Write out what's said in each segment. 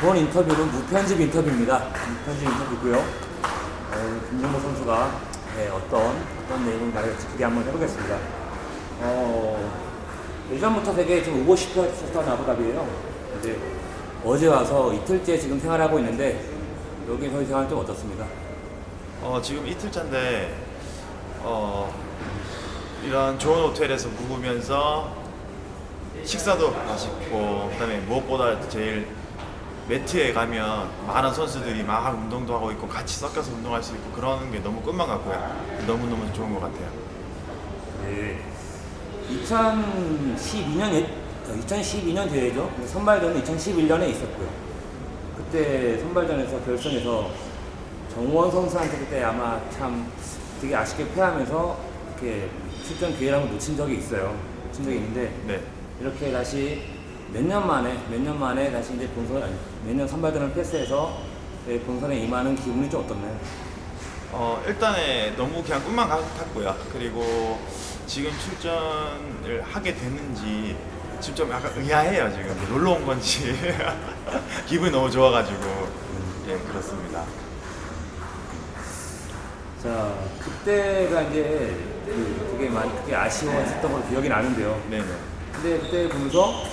본 인터뷰는 무편집 인터뷰입니다. 무편집 인터뷰고요. 어, 김정모 선수가 네, 어떤 어떤 내용을 말할지 기대 한번 해보겠습니다. 어, 예전부터 되게 좀 오고 싶었던 아부다비예요. 이제 어제 와서 이틀째 지금 생활하고 있는데 여기 거의 생활 좀 어떻습니까? 어, 지금 이틀째인데 어, 이런 좋은 호텔에서 묵으면서 식사도 맛있고 그다음에 무엇보다 제일 매트에 가면 많은 선수들이 막 운동도 하고 있고 같이 섞여서 운동할 수 있고 그런 게 너무 끝만 같고요. 너무너무 좋은 것 같아요. 네. 2012년 2012년 대회죠. 선발전은 2011년에 있었고요. 그때 선발전에서 결승에서 정원 선수한테 그때 아마 참 되게 아쉽게 패하면서 이렇게 출전 기회를 한번 놓친 적이 있어요. 놓친 적이 있는데 네. 이렇게 다시 몇 년 만에 몇 년 만에 다시 이제 본선 아니 몇년 선발전을 패스해서 네, 본선에 임하는 기분이 좀 어떻나요? 어, 일단에 너무 그냥 꿈만 같았고요. 그리고 지금 출전을 하게 됐는지 지금 좀 약간 의아해요. 지금 놀러 온 건지 기분이 너무 좋아가지고 예 그렇습니다. 자 그때가 이제 그 되게 많이 되게 아쉬워했었던 걸로 기억이 나는데요. 네네. 근데 그때 보면서 그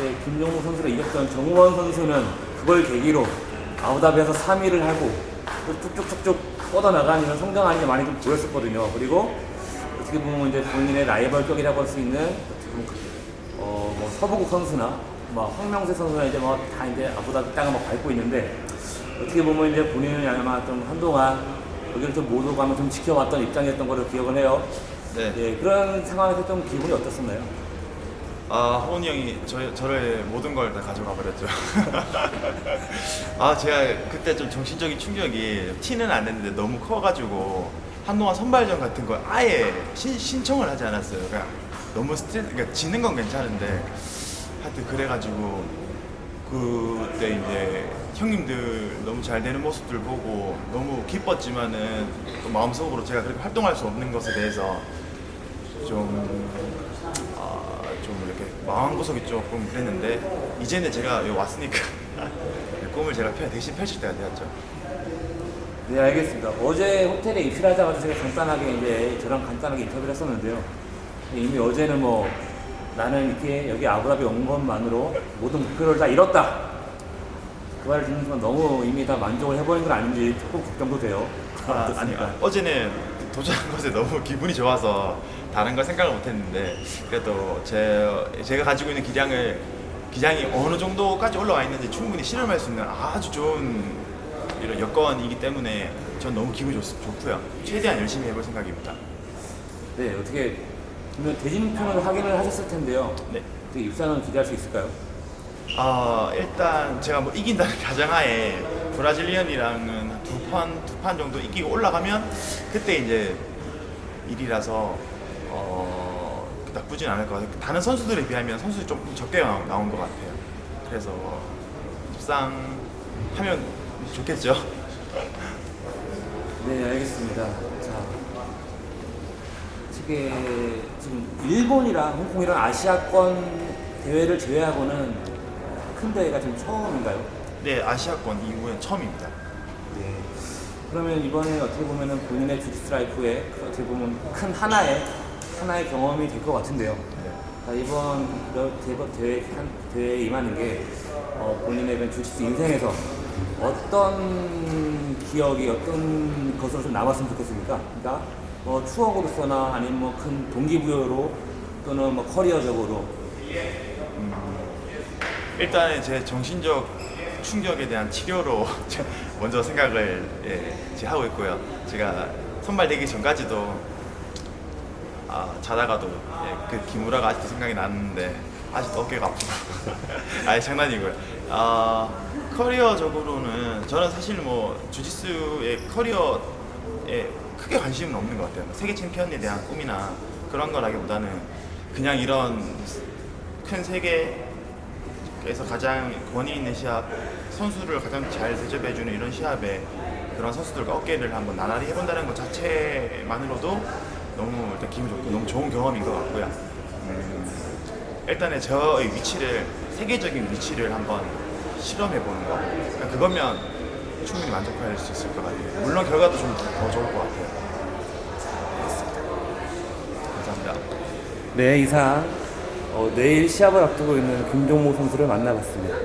때 김종무 선수가 이겼던 정우원 선수는 그걸 계기로 아부다비에서 3위를 하고 또 쭉쭉쭉쭉 뻗어나가는 이런 성장하는 게 많이 좀 보였었거든요. 그리고 어떻게 보면 이제 본인의 라이벌격이라고 할 수 있는 보면 어, 뭐 서부국 선수나 뭐 황명세 선수나 이제 뭐다 이제 아부다비 땅을 막 밟고 있는데 어떻게 보면 이제 본인은 아마 좀 한동안 여기를 좀 모두 가면 좀 지켜왔던 입장이었던 걸로 기억을 해요. 네. 예, 그런 상황에서 좀 기분이 어떻었나요? 아 호은이 형이 저, 저를 모든 걸 다 가져가 버렸죠. 아 제가 그때 좀 정신적인 충격이 티는 안 냈는데 너무 커가지고 한동안 선발전 같은 걸 아예 신, 신청을 하지 않았어요. 그러니까 너무 스트레스, 그러니까 지는 건 괜찮은데 하여튼 그래가지고 그때 이제 형님들 너무 잘 되는 모습들 보고 너무 기뻤지만은 또 마음속으로 제가 그렇게 활동할 수 없는 것에 대해서 좀 아, 좀 이렇게 마음구석이 조금 그랬는데 이제는 제가 여기 왔으니까 꿈을 제가 펴- 대신 펼칠 때가 되었죠. 네, 알겠습니다. 어제 호텔에 입실하자마자 제가 간단하게 이제 저랑 간단하게 인터뷰를 했었는데요. 이미 어제는 뭐 나는 이렇게 여기 아부다비 온 것만으로 모든 목표를 다 이뤘다. 그 말을 듣는 순간 너무 이미 다 만족을 해버린 건 아닌지 조금 걱정도 돼요. 아, 아니 어떻습니까? 어제는 도전한 것에 너무 기분이 좋아서 다른 걸 생각을 못했는데 그래도 제 제가 가지고 있는 기량을 기량이 어느 정도까지 올라와 있는지 충분히 실험할 수 있는 아주 좋은 이런 여건이기 때문에 전 너무 기분이 좋, 좋고요. 최대한 열심히 해볼 생각입니다. 네, 어떻게 그러면 대진표를 확인을 하셨을 텐데요. 네. 어떻게 입사는 기대할 수 있을까요? 아 일단 제가 뭐 이긴다는 가정하에 브라질리언이랑은 두판두 판 정도 이기고 올라가면 그때 이제 일이라서 어 나쁘진 않을 것 같아요. 다른 선수들에 비하면 선수들이 좀 적게 나- 나온 것 같아요. 그래서 입상하면 좋겠죠. 네, 알겠습니다. 자, 어떻게 지금 일본이랑 홍콩이랑 아시아권 대회를 제외하고는 큰 대회가 지금 처음인가요? 네 아시아권 이후엔 처음입니다. 네. 그러면 이번에 어떻게 보면은 본인의 주짓수 라이프에 그 어떻게 보면 큰 하나의 하나의 경험이 될 것 같은데요. 자, 이번 그 대회, 대회에 임하는 게 어, 본인의 그 주짓수 인생에서 어떤 기억이 어떤 것으로 좀 남았으면 좋겠습니까? 그러니까 뭐 추억으로서나 아니면 뭐 큰 동기부여로 또는 뭐 커리어적으로 일단은 제 정신적 충격에 대한 치료로 먼저 생각을 예, 이제 하고 있고요. 제가 선발되기 전까지도 아, 자다가도 예, 그 기무라가 아직도 생각이 나는데 아직도 어깨가 아프고 아니 장난이고요. 아, 커리어적으로는 저는 사실 뭐 주짓수의 커리어에 크게 관심은 없는 것 같아요. 뭐 세계 챔피언에 대한 꿈이나 그런 거라기보다는 그냥 이런 큰 세계 그래서 가장 권위 있는 시합, 선수를 가장 잘 대접해주는 이런 시합에 그런 선수들과 어깨를 한번 나날이 해본다는 것 자체만으로도 너무 일단 기분 좋고 너무 좋은 경험인 것 같고요. 음, 일단은 저의 위치를 세계적인 위치를 한번 실험해 보는 거 그러니까 그거면 충분히 만족할 수 있을 것 같아요. 물론 결과도 좀 더 좋을 것 같아요. 감사합니다. 네, 이상 어, 내일 시합을 앞두고 있는 김종모 선수를 만나봤습니다.